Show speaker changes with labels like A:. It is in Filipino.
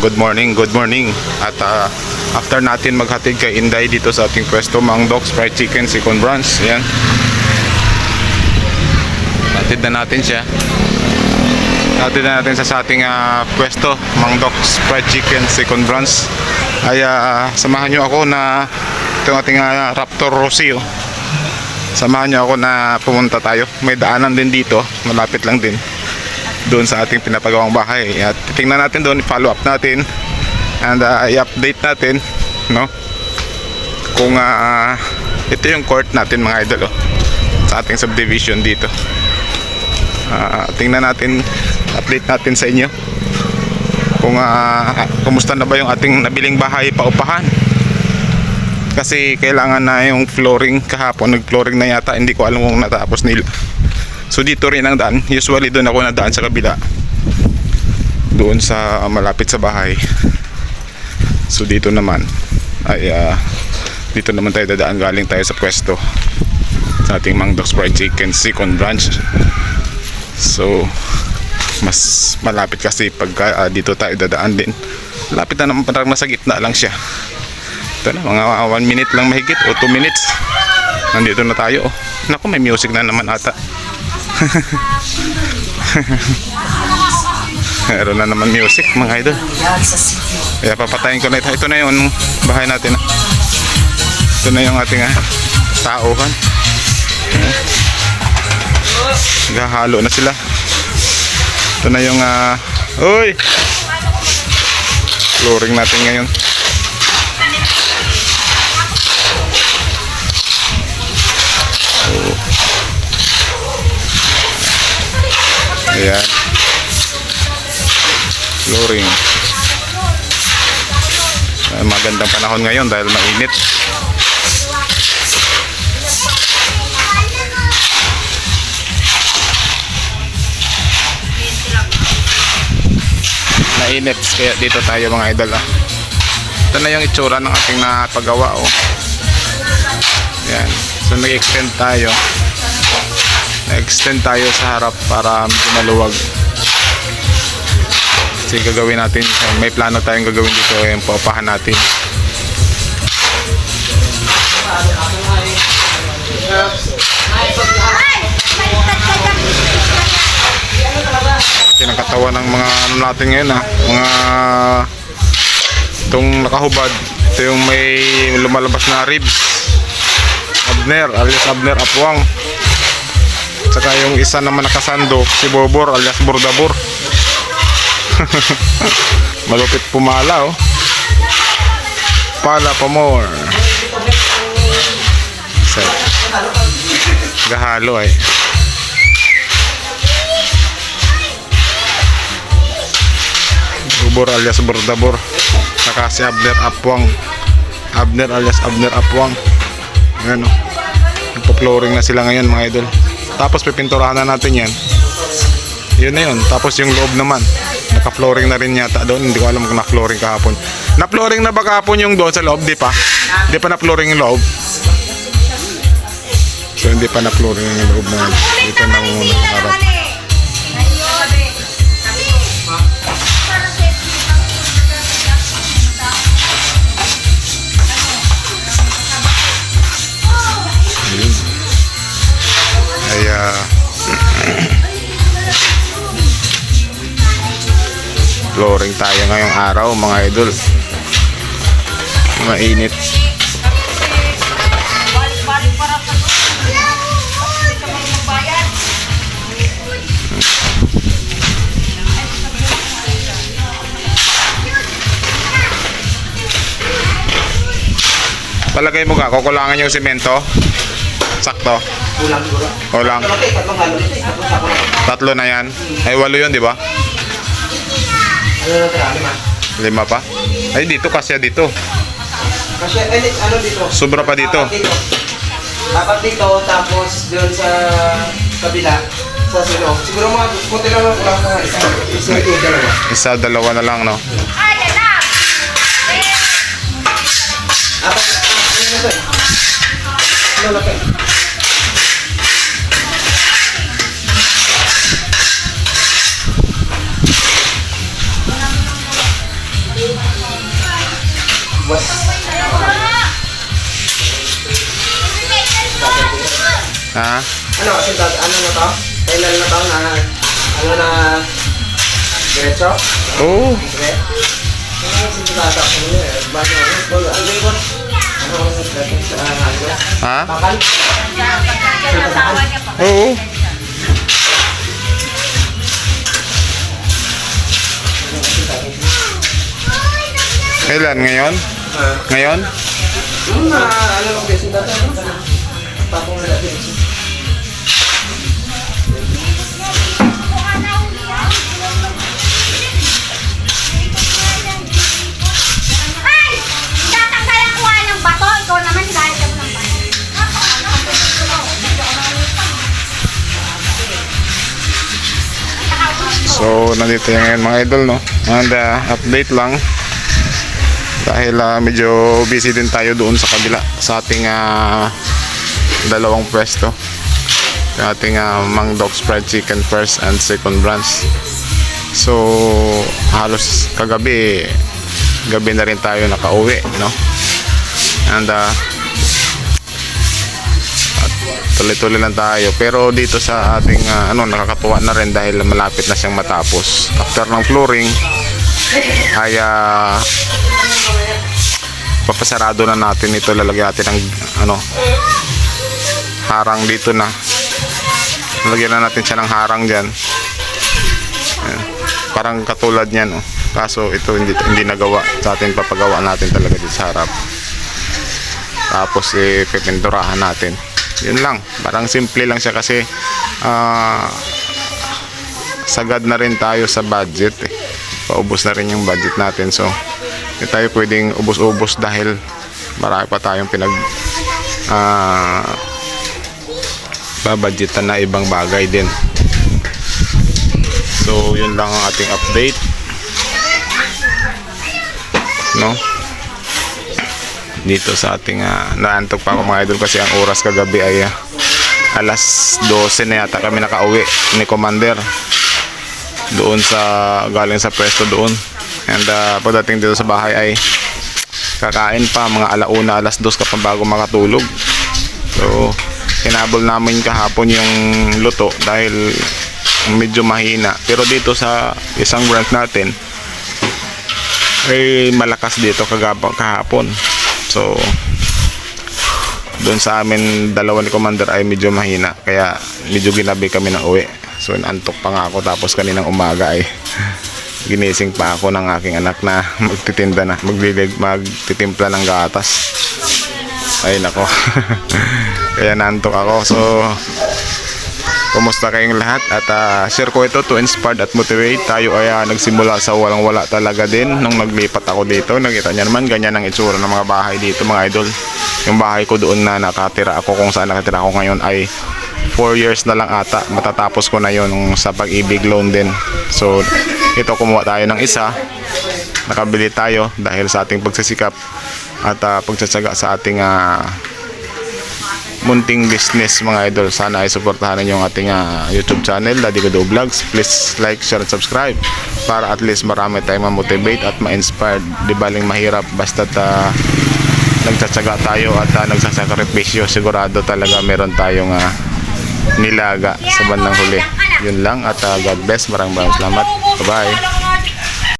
A: Good morning, good morning. At ah, after natin maghatid kay Inday dito sa ating pwesto, Mang Dogs Fried Chicken, second branch. Ayan. Hatid na natin siya. Hatid na natin sa, ating ah, pwesto, Mang Dogs Fried Chicken, second branch. Ay ah, samahan nyo ako na itong ating ah, Raptor Rossi. Oh. Samahan nyo ako na pumunta tayo. May daanan din dito, malapit lang din doon sa ating pinapagawang bahay. At tingnan natin doon i-follow up natin and uh, i-update natin no? Kung uh, ito yung court natin mga idol oh, sa ating subdivision dito. Ah, tingnan natin update natin sa inyo kung uh, kumusta na ba yung ating nabiling bahay paupahan. Kasi kailangan na yung flooring kahapon nag flooring na yata hindi ko alam kung natapos nila So dito rin ang daan. Usually doon ako nadaan sa kabila. Doon sa ah, malapit sa bahay. So dito naman ay ah, dito naman tayo dadaan galing tayo sa pwesto sa ating Mang Dogs Fried Chicken second branch. So mas malapit kasi pagka ah, dito tayo dadaan din. Lapit na naman parang nasa gitna lang siya. Ito na mga 1 minute lang mahigit o 2 minutes. Nandito na tayo. Naku, may music na naman ata. Meron na naman music mga idol. Kaya papatayin ko na ito. Ito na yung bahay natin. Ito na yung ating ah, tauhan. Gahalo na sila. Ito na yung ah, Uy! Flooring natin ngayon. Ayan. Flooring. Ay, magandang panahon ngayon dahil mainit. Mainit kaya dito tayo mga idol ah. Ito na yung itsura ng ating napagawa oh. Yan. So nag-extend tayo na-extend tayo sa harap para medyo maluwag. Kasi gagawin natin may plano tayong gagawin dito yung paupahan natin. Kasi ng katawan ng mga ano natin ngayon ah. Mga itong nakahubad ito yung may lumalabas na ribs. Abner alias Abner Apwang Tsaka yung isa naman nakasando, si Bobor alias Bordabor. Malupit pumala oh. Pala pa more. So, gahalo ay. Bobor alias Bordabor. Saka si Abner Apwang. Abner alias Abner Apwang. Ayan oh. Nagpa-flooring na sila ngayon mga idol. Tapos pipinturahan na natin yan. Yun na yun. Tapos yung loob naman. Naka-flooring na rin yata doon. Hindi ko alam kung na-flooring kahapon. Na-flooring na ba kahapon yung doon sa loob? Di pa? Di pa na-flooring yung loob? So hindi pa na-flooring yung loob na dito flooring tayo ngayong araw mga idol. Mainit. Palagay mo ka, kukulangan yung semento? Sakto.
B: Kulang siguro.
A: O lang.
B: Tatlo tayo, tatlong halo. Tatlong sako lang.
A: Tatlo na yan. Ay, walo yun, di ba?
B: Ano na tira? Lima.
A: Lima pa? Ay, dito kasya dito.
B: Kasi, eh, ano dito?
A: Sobra pa dito.
B: Apat dito. Apat dito, tapos doon sa kabila, sa silo. Siguro mga kunti lang lang kulang mga isa. Isa ito, dalawa.
A: Isa, dalawa na lang, no?
B: Apat, ano na? Ano na to? Ano kasi tag ano na to? Kailan na to na ano na diretso?
A: Oo.
B: Ano ko niya? Bago ano? Ano dati?
A: Ha? Oo. Kailan? Ngayon?
B: Ah.
A: Ngayon?
B: Na ano lang kasi dati ano? Tapong na dati.
A: So, nandito yung ngayon mga idol, no? And uh, update lang. Dahil uh, medyo busy din tayo doon sa kabila sa ating uh, dalawang pwesto. Sa ating uh, Mang Dog's Fried Chicken first and second branch. So, halos kagabi, gabi na rin tayo nakauwi, no? And uh, tuloy-tuloy lang tayo. Pero dito sa ating ah, ano nakakatuwa na rin dahil malapit na siyang matapos. After ng flooring ay ah, papasarado na natin ito. Lalagyan natin ng ano harang dito na. Lalagyan na natin siya ng harang dyan. Parang katulad niyan oh. kaso ito hindi, hindi nagawa. Sa atin papagawa natin talaga dito sa harap. Tapos eh, pipinturahan natin yun lang. Parang simple lang siya kasi ah, sagad na rin tayo sa budget eh. paubos na rin yung budget natin. So hindi tayo pwedeng ubos-ubos dahil marami pa tayong pinag ah, babudgetan na ibang bagay din. So yun lang ang ating update. No dito sa ating uh, naantok pa ako mga idol kasi ang oras kagabi ay ah, alas 12 na yata kami nakauwi ni Commander. Doon sa galing sa pwesto doon. And uh, pagdating dito sa bahay ay kakain pa mga alauna alas 2 ka pa bago makatulog. So hinabol namin kahapon yung luto dahil medyo mahina. Pero dito sa isang branch natin ay malakas dito kagabang kahapon so doon sa amin dalawa ni commander ay medyo mahina. Kaya medyo ginabi kami ng uwi. So antok pa nga ako. Tapos kaninang umaga ay ginising pa ako ng aking anak na magtitinda na maglilig magtitimpla ng gatas. Ay nako. Kaya nantok ako. So Kumusta kayong lahat? At ah, share ko ito to inspire at motivate. Tayo ay ah, nagsimula sa walang wala talaga din nung naglipat ako dito. Nakita niya naman ganyan ang itsura ng mga bahay dito mga idol. Yung bahay ko doon na nakatira ako kung saan nakatira ako ngayon ay 4 years na lang ata. Matatapos ko na yon sa pag-ibig loan din. So ito kumuha tayo ng isa. Nakabili tayo dahil sa ating pagsisikap at ah, pagtsatsaga sa ating ah, munting business mga idol. Sana ay suportahan ninyo ang ating ah, YouTube channel Daddy Godo Vlogs. Please like, share, and subscribe para at least marami tayong ma-motivate at ma-inspired. Di baling mahirap basta uh, nagtsatsaga tayo at uh, nagsasakripisyo. Sigurado talaga meron tayong ah, nilaga sa bandang huli. Yun lang at ah, God bless. Maraming maraming salamat. Bye bye